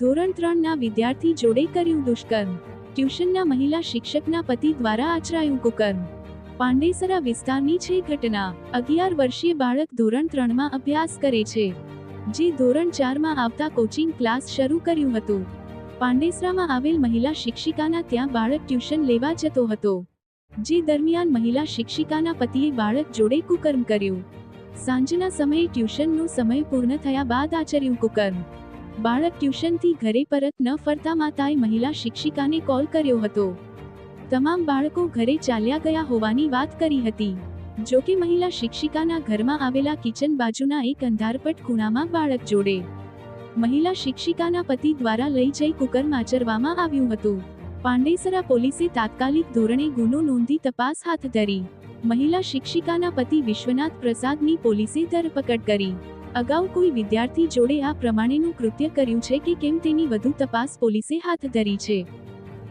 ધોરણ ત્રણના વિદ્યાર્થી જોડે કર્યું દુષ્કર્મ. ટ્યુશનના મહિલા શિક્ષકના પતિ દ્વારા આચરાયું કુકર્મ. પાંડેસરા વિસ્તારની છે ઘટના. અગિયાર વર્ષીય બાળક ધોરણ ત્રણમાં અભ્યાસ કરે છે. જે ધોરણ ચારમાં આવતા કોચિંગ ક્લાસ શરૂ કર્યું હતું. પાંડેસરામાં આવેલ મહિલા શિક્ષિકાના ત્યાં બાળક ટ્યુશન લેવા જતો હતો. જે દરમિયાન મહિલા શિક્ષિકાના પતિએ બાળક જોડે કુકર્મ કર્યું. સાંજના સમયે ટ્યુશનનો સમય પૂર્ણ થયા બાદ આચર્યું કુકર્મ. બાળક ટ્યુશનથી ઘરે પરત ન ફરતા માતાએ મહિલા શિક્ષિકાને કોલ કર્યો હતો. તમામ બાળકો ઘરે ચાલ્યા ગયા હોવાની વાત કરી હતી. જો કે મહિલા શિક્ષિકાના ઘરમાં આવેલા કિચન બાજુના એક અંધારપટ ખૂણામાં બાળક જોડે મહિલા શિક્ષિકાના પતિ દ્વારા લઈ જઈ કુકર માચરવામાં આવ્યું હતું. પાંડેસરા પોલીસે તાત્કાલિક ધોરણે ગુનો નોંધી તપાસ હાથ ધરી. મહિલા શિક્ષિકાના પતિ વિશ્વનાથ પ્રસાદની પોલીસે ધરપકડ કરી. અગાઉ કોઈ વિદ્યાર્થી જોડે આ પ્રમાણેનું કૃત્ય કર્યું છે કે કેમ તેની વધુ તપાસ પોલીસે હાથ ધરી છે.